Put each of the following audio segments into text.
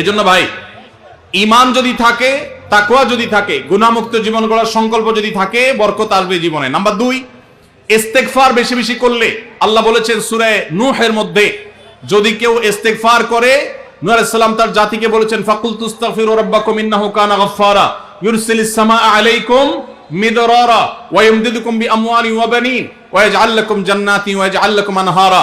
এজন্য ভাই ইমান যদি থাকে, তাকওয়া যদি থাকে গুনামুক্ত জীবন গড়ার সংকল্প যদি থাকে, বরকত আসবে জীবনে। নাম্বার দুই, ইস্তেগফার বেশি বেশি করলে, আল্লাহ বলেছেন সূরা নূহের মধ্যে, যদি কেউ ইস্তেগফার করে সালাম তার জাতিকে বলেছেন ফাকুল তুস্তাগফিরু রাব্বাকুম ইন্নাহু কানা গাফফারা, ইউরসিলিস সামাআ আলাইকুম মিদরারা, ওয়া ইমদিদুকুম বিআমওয়ালি ওয়া বানিন, ওয়া ইয়াজআল লাকুম জান্নাতি ওয়া ইয়াজআল লাকুম আনহারা।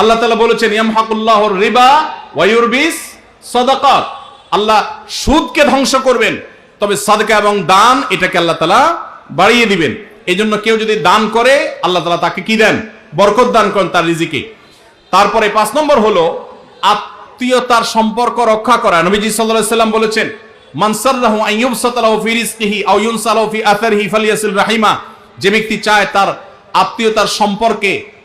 আল্লাহ তাআলা বলেছেন ইয়ামহাকুল্লাহুর রিবা ওয়া ইউরবিস সাদাকাত। আল্লাহ সুদকে ধ্বংস করবেন, তবে সাদকা এবং দান এটাকে আল্লাহ তাআলা বাড়িয়ে দিবেন। এই জন্য কেউ যদি দান করে, আল্লাহ তাআলা তাকে কি দেন? বরকত দান করেন তার রিজিকে। তারপরে পাঁচ নম্বর হলো, আত্মীয়তার সম্পর্ক রক্ষা করা। নবীজি আলাইহি সাল্লাম বলেছেন, মান সাররাহু আন ইউবসাতালাহু ফি রিজকিহি আও ইউনসালাহু ফি আথারিহি ফালিয়াসিল রাহিমা। যে ব্যক্তি চায় তার আত্মীয়তার সম্পর্কে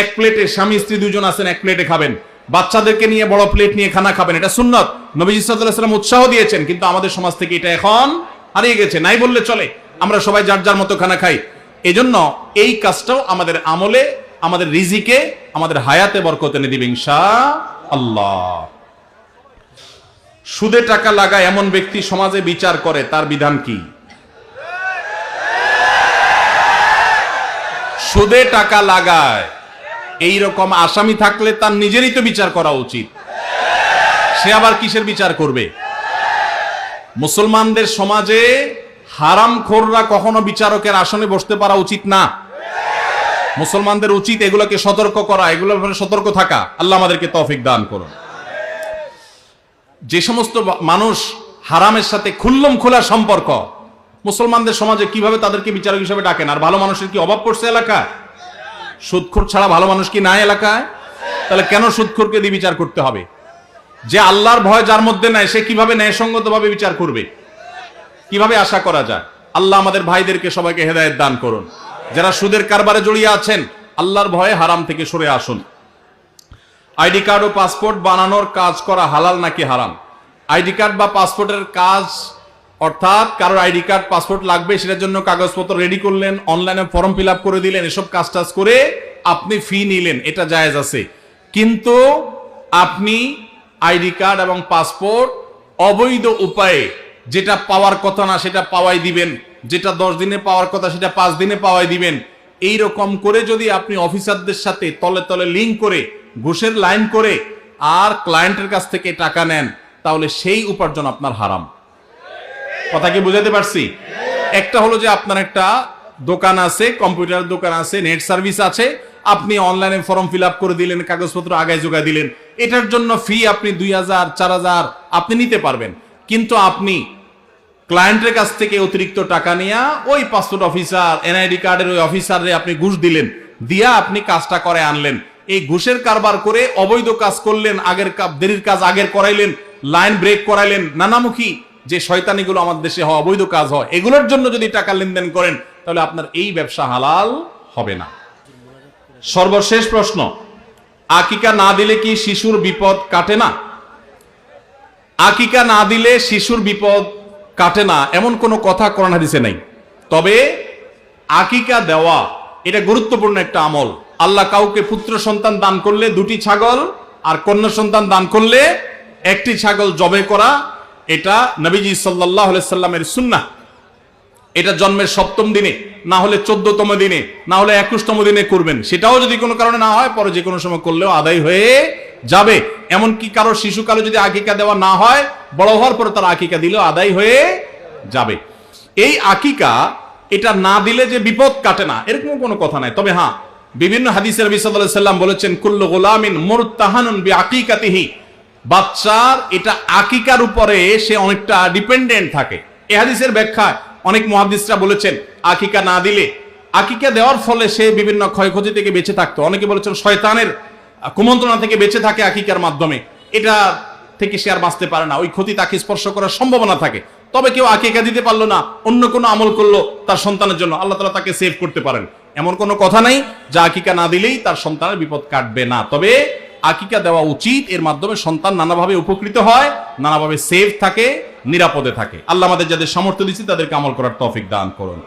এক প্লেটে স্বামী, স্ত্রী দুজন আছেন, এক প্লেটে খাবেন। বাচ্চাদেরকে নিয়ে বড় প্লেট নিয়ে খানা খাবেন, এটা সুন্নত। নবীজি সাল্লাম উৎসাহ দিয়েছেন, কিন্তু আমাদের সমাজ থেকে এটা এখন হারিয়ে গেছে। নাই বললে চলে, আমরা সবাই যার যার মতো খানা খাই। এজন্য এই কাজটাও আমাদের আমলে, আমাদের রিজিকে, আমাদের হায়াতে বরকত এনে দিবে ইনশা আল্লাহ সুদে টাকা লাগায় এমন ব্যক্তি সমাজে বিচার করে, তার বিধান কি? সুদে টাকা লাগায় এই রকম আসামি থাকলে তার নিজেরই তো বিচার করা উচিত। সে আবার কিসের বিচার করবে? মুসলমানদের সমাজে হারাম খোররা কখনো বিচারকের আসনে বসতে পারা উচিত না। মুসলমানদের উচিত এগুলোকে সতর্ক করা, এগুলোর সতর্ক থাকা। আল্লাহ আমাদেরকে তফিক দান করুন। যে সমস্ত মানুষ হারামের সাথে খুল্লম খোলা সম্পর্ক, মুসলমানদের সমাজে কীভাবে তাদেরকে বিচারক হিসেবে ডাকেন? আর ভালো মানুষের কি অভাব পড়ছে এলাকা সুদখোর ছাড়া ভালো মানুষ কি নাই এলাকায়? তাহলে কেন সুদখোরকে দিয়ে বিচার করতে হবে? যে আল্লাহর ভয় যার মধ্যে নাই সে কীভাবে ন্যায়সঙ্গতভাবে বিচার করবে? কীভাবে আশা করা যায়? আল্লাহ আমাদের ভাইদেরকে সবাইকে হেদায়েত দান করুন। যারা সুদের কারবারে জড়িয়ে আছেন, আল্লাহর ভয়ে হারাম থেকে সরে আসুন। আইডি কার্ড ও পাসপোর্ট বানানোর কাজ করা হালাল নাকি হারাম? আইডি কার্ড বা পাসপোর্টের কাজ অর্থাৎ কারোর আইডি কার্ড, পাসপোর্ট লাগবে, সেটার জন্য কাগজপত্র রেডি করলেন অনলাইনে ফর্ম ফিল করে দিলেন, এসব কাজ টাজ করে আপনি ফি নিলেন, এটা জায়েজ আছে। কিন্তু আপনি আইডি কার্ড এবং পাসপোর্ট অবৈধ উপায়ে যেটা পাওয়ার কথা না, সেটা পাওয়াই দিবেন। যেটা দশ দিনে পাওয়ার কথা, সেটা পাঁচ দিনে পাওয়াই দিবেন। এই রকম করে যদি আপনি অফিসারদের সাথে তলে তলে লিঙ্ক করে, ঘুষের লাইন করে আর ক্লায়েন্টের কাছ থেকে টাকা নেন, তাহলে সেই উপার্জন আপনার হারাম। কথা কি বুঝাতে পারছি? একটা হলো যে আপনার একটা দোকান আছে, কম্পিউটার দোকান আছে, নেট সার্ভিস আছে, আপনি অনলাইনে ফর্ম ফিল আপ করে দিলেন, কাগজপত্র আগায় যোগায় দিলেন, এটার জন্য ফি আপনি দুই হাজার, চার হাজার আপনি নিতে পারবেন। কিন্তু আপনি ক্লায়েন্টের কাছ থেকে অতিরিক্ত টাকা নিয়ে ওই পাসপোর্ট অফিসার এনআইডি কার্ডের ওই অফিসারে আপনি ঘুষ দিলেন, দিয়া আপনি কাজটা করে আনলেন। এই ঘুষের কারবার করে অবৈধ কাজ করলেন, আগের দেরির কাজ আগের করাইলেন লাইন ব্রেক করাইলেন, নানামুখী যে শয়তানিগুলো আমাদের দেশে হয় অবৈধ কাজ হয়, এগুলোর জন্য যদি টাকা লেনদেন করেন, তাহলে আপনার এই ব্যবসা হালাল হবে না। সর্বশেষ প্রশ্ন, আকিকা না দিলে কি শিশুর বিপদ কাটে না? আকিকা না দিলে শিশুর বিপদ কাটে না, এমন কোনো কথা কোরআন হাদিসে নাই। তবে আকিকা দেওয়া, এটা গুরুত্বপূর্ণ একটা আমল। আল্লাহ কাউকে পুত্র সন্তান দান করলে দুটি ছাগল, আর কন্যা সন্তান দান করলে একটি ছাগল জবে করা এটা নবীজি সাল্লাহ সাল্লামের সুন্নাহ। এটা জন্মের সপ্তম দিনে, না হলে চোদ্দতম দিনে, না হলে একুশতম দিনে করবেন। সেটাও যদি কোনো কারণে না হয়, পরে যে কোনো সময় করলেও আদায় হয়ে যাবে। এমনকি কারও শিশুকালে যদি আকিকা দেওয়া না হয়, বড় হওয়ার পরে তার আকিকা দিলেও আদায় হয়ে যাবে। এই আকিকা, এটা না দিলে যে বিপদ কাটে না এরকম কোনো কথা নাই। তবে হ্যাঁ বিভিন্ন হাদিসের নবী সাল্লাম বলেছেন, কুল্লু গোলামিন মুরতাহানুন বি আকিকাতিহি বাচ্চার এটা আকিকার উপরে সে অনেকটা ডিপেন্ডেন্ট থাকে। এ হাদিসের ব্যাখ্যা অনেক মহাদিসরা বলেছেন, আকিকা না দিলে। আকিকা দেওয়ার ফলে সে বিভিন্ন ক্ষয়ক্ষতি থেকে বেঁচে থাকতো। অনেকে বলেছেন শয়তানের কুমন্ত্রণা থেকে বেঁচে থাকে আকিকার মাধ্যমে। এটা থেকে সে আর বাঁচতে পারে না। ওই ক্ষতি তাকে স্পর্শ করার সম্ভাবনা থাকে। তবে কেউ আকিকা দিতে পারল না, অন্য কোনো আমল করল তার সন্তানের জন্য। আল্লাহ তালা তাকে সেভ করতে পারেন। এমন কোনো কথা নাই, যা আকিকা না দিলেই তার সন্তানের বিপদ কাটবে না। তবে আকিকা দেওয়া উচিত, এর মাধ্যমে সন্তান নানাভাবে উপকৃত হয়, নানাভাবে সেফ থাকে, নিরাপদে থাকে। আল্লাহ আমাদের যাদের সামর্থ্য দিচ্ছে তাদেরকে আমল করার তফিক দান করুন।